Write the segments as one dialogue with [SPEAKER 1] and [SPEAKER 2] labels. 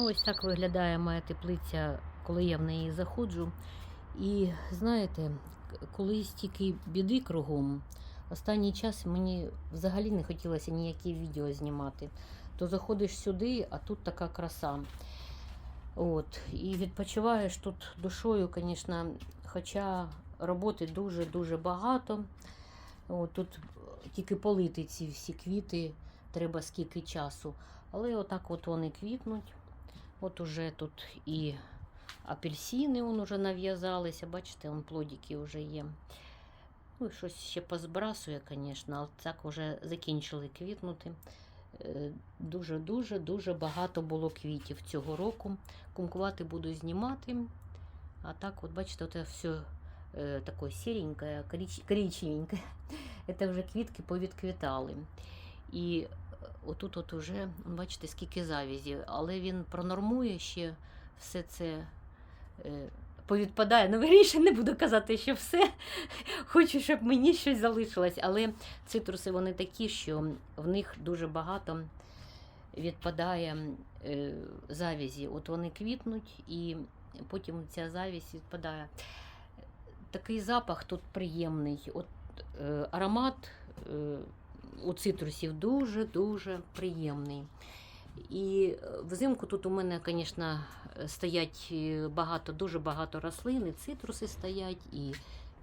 [SPEAKER 1] Ось так виглядає моя теплиця, коли я в неї заходжу. І знаєте, коли стільки біди кругом, останній час мені взагалі не хотілося ніякі відео знімати. То заходиш сюди, а тут така краса. От, і відпочиваєш тут душою, звісно, хоча роботи дуже-дуже багато. От, тут тільки полити ці всі квіти треба скільки часу. Але отак от вони квітнуть. От уже тут і апельсини он уже нав'язалися, бачите, он плодики вже є. Ну, і щось ще позбрасує, звісно, але так вже закінчили квітнути. Е, Дуже-дуже дуже багато було квітів цього року. Кумкувати буду знімати. А так, от бачите, от все таке сіреньке, корич- коричневеньке. Це вже квітки повідквітали. І отут от уже, бачите, скільки завязі, але він пронормує ще все це. Е, Повідпадає, ну виріше не буду казати, що все. Хочу, щоб мені щось залишилось. Але цитруси вони такі, що в них дуже багато відпадає е, завязі. От вони квітнуть, і потім ця завість відпадає. Такий запах тут приємний. От е, аромат е, у цитрусів дуже-дуже приємний. І е, взимку тут у мене, звісно, стоять е, багато, дуже багато рослин, і цитруси стоять, і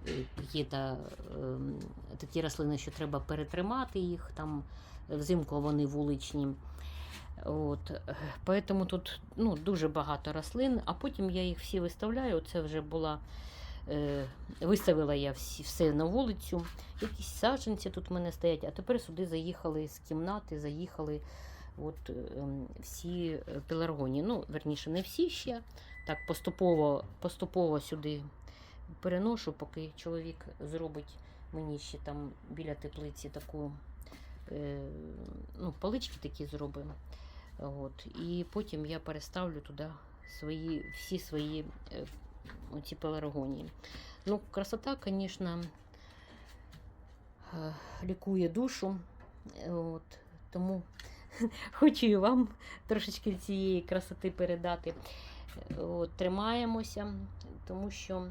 [SPEAKER 1] е, які-то ем, такі рослини, що треба перетримати їх, там взимку вони вуличні. От, е, поэтому тут ну, дуже багато рослин, а потім я їх всі виставляю. Це вже була е, виставила я всі, все на вулицю. Якісь саджанці тут в мене стоять, а тепер сюди заїхали з кімнати, заїхали от, ем, всі е, пеларгонії. Ну, верніше, не всі ще. Так, поступово, поступово сюди переношу, поки чоловік зробить мені ще там біля теплиці таку е, ну, палички такі зробимо. І потім я переставлю туди свої, всі свої е, оці пеларгонії. Ну, красота, звісно, е, лікує душу. Е, От. Тому хочу і вам трошечки цієї красоти передати. Е, От, тримаємося, тому що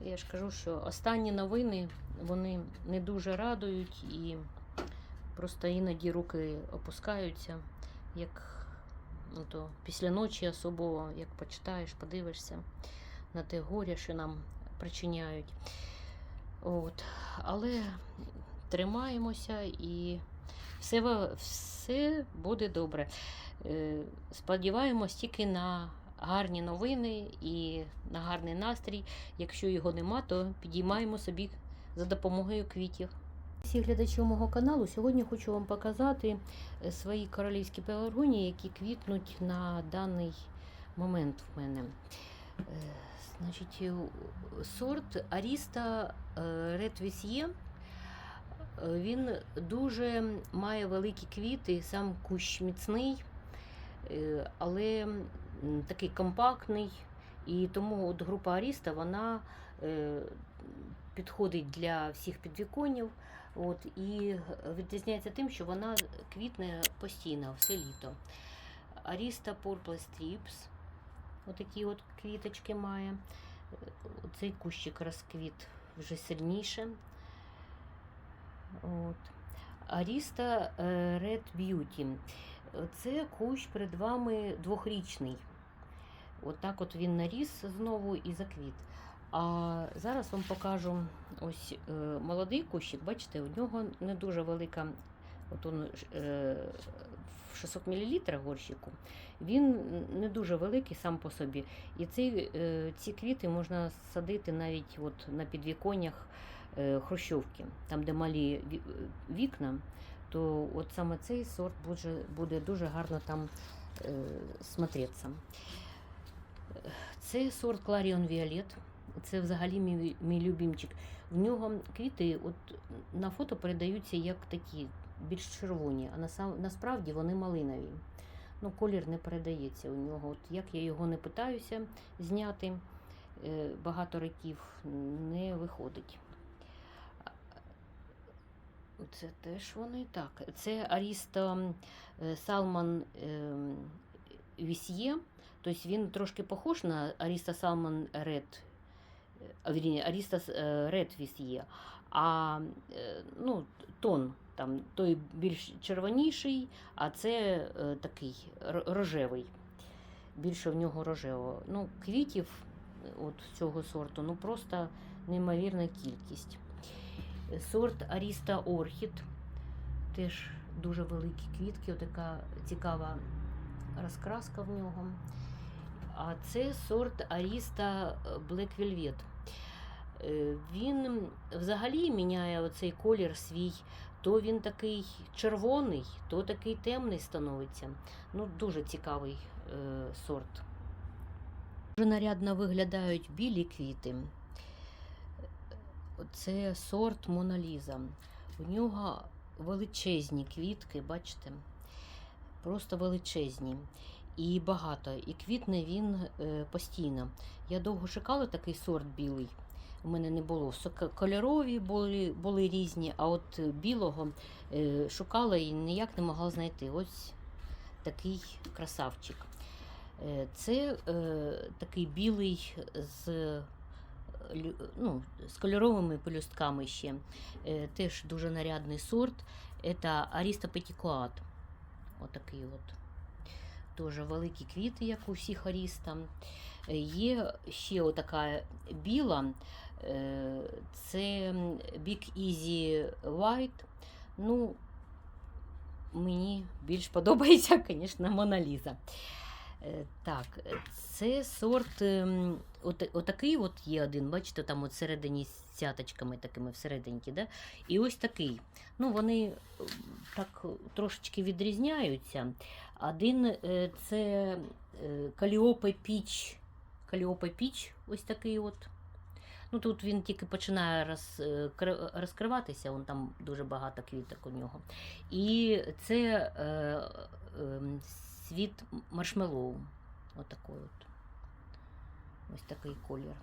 [SPEAKER 1] я ж кажу, що останні новини вони не дуже радують і просто іноді руки опускаються, як ну, то після ночі особливо, як почитаєш, подивишся на те горе, що нам причиняють. От. Але тримаємося і все, все буде добре. Е, Сподіваємось тільки на гарні новини і на гарний настрій. Якщо його нема, то підіймаємо собі за допомогою квітів. Всі глядачі мого каналу сьогодні хочу вам показати е, свої королівські пеларгонії, які квітнуть на даний момент в мене. Е, Значить, е, сорт Аріста Vissier, е, Він дуже має великі квіти, сам кущ міцний, е, але такий компактний. І тому от група Аріста вона е, підходить для всіх підвіконів. От, і відрізняється тим, що вона квітне постійно, все літо. Аріста Purple Strips. Отакі от квіточки має. Цей кущик розквіт вже сильніше. От. Аріста е, Red Beauty. Це кущ перед вами двохрічний. Отак от він наріс знову і заквіт. А зараз вам покажу ось е, молодий кущик. Бачите, у нього не дуже велика. От он, е, 600 мл горщику. Він не дуже великий сам по собі. І ці, е, ці квіти можна садити навіть от на підвіконнях е, хрущовки, там, де малі вікна, то от саме цей сорт буде, буде дуже гарно там е, смотреться. Це сорт Clarion Violet. Це взагалі мій, мій любимчик. В нього квіти от, на фото передаються як такі, більш червоні, а насправді вони малинові. Ну, колір не передається у нього. От як я його не питаюся зняти е, багато років, не виходить. Це теж вони так. Це Аріста Салман Вісьє. Тобто він трошки похож на Аріста Салмон Ред. Аріста Ред Вісьє. А е, ну, тон там той більш червоніший, а це е, такий рожевий. Більше в нього рожевого. Ну, квітів е, от цього сорту ну просто неймовірна кількість. Е, Сорт Аріста Орхід. Теж дуже великі квітки, отака цікава розкраска в нього. А це сорт Аріста Black Velvet. Е, Він взагалі міняє оцей колір свій. То він такий червоний, то такий темний становиться. Ну, дуже цікавий е, сорт. Дуже нарядно виглядають білі квіти. Це сорт Моналіза. У нього величезні квітки, бачите? Просто величезні. І багато. І квітне він е, постійно. Я довго шукала такий сорт білий. У мене не було. Кольорові були, були різні, а от білого е, шукала і ніяк не могла знайти. Ось такий красавчик. Е, Це е, такий білий з, ну, з кольоровими пелюстками ще. Е, теж дуже нарядний сорт. Це Аріста Петікуат. Отакий от. Дуже великі квіти, як у всіх Аріста. Е, Є ще отака біла. е, Це Big Easy White. Ну, мені більш подобається, звісно, Моналіза. Е, Так, це сорт. ем, От, отакий от є один, бачите, там от всередині з цяточками такими всерединки. Да? І ось такий. Ну, вони ем, так трошечки відрізняються. Один е, це Каліопе Піч. Каліопе Піч, ось такий от. Ну, тут він тільки починає роз, е, розкриватися, вон там дуже багато квіток у нього. І це е, е, світ маршмеллоу. Отакий от. Ось такий колір.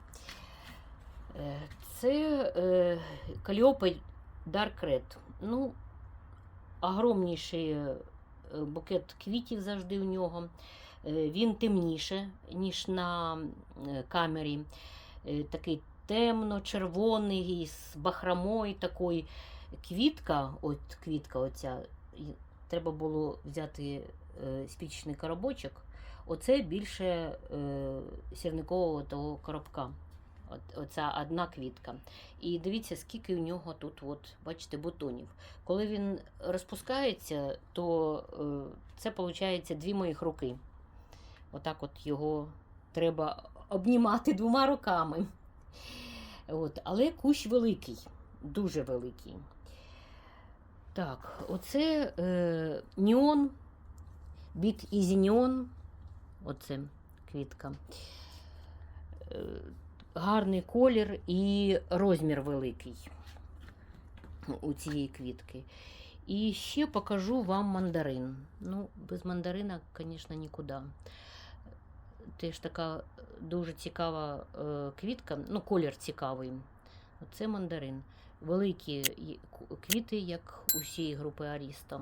[SPEAKER 1] Е, Це е, Каліопе Dark Red. Ну, огромніший е, букет квітів завжди у нього. Він темніше, ніж на камері. Такий темно-червоний, з бахромою такою. Квітка, от квітка оця, треба було взяти спічний коробочок. Оце більше е, сірникового того коробка. Оця одна квітка. І дивіться, скільки у нього тут, от, бачите, бутонів. Коли він розпускається, то е, це виходить дві моїх руки. Отак от його треба обнімати двома руками. От, але кущ великий, дуже великий. Так, оце е, Неон, Easy Neon. Оце квітка. Е, гарний колір і розмір великий у цієї квітки. І ще покажу вам мандарин. Ну, без мандарина, звісно, нікуди. Теж така дуже цікава е, квітка, ну, колір цікавий. Це мандарин. Великі квіти, як усієї групи Аріста.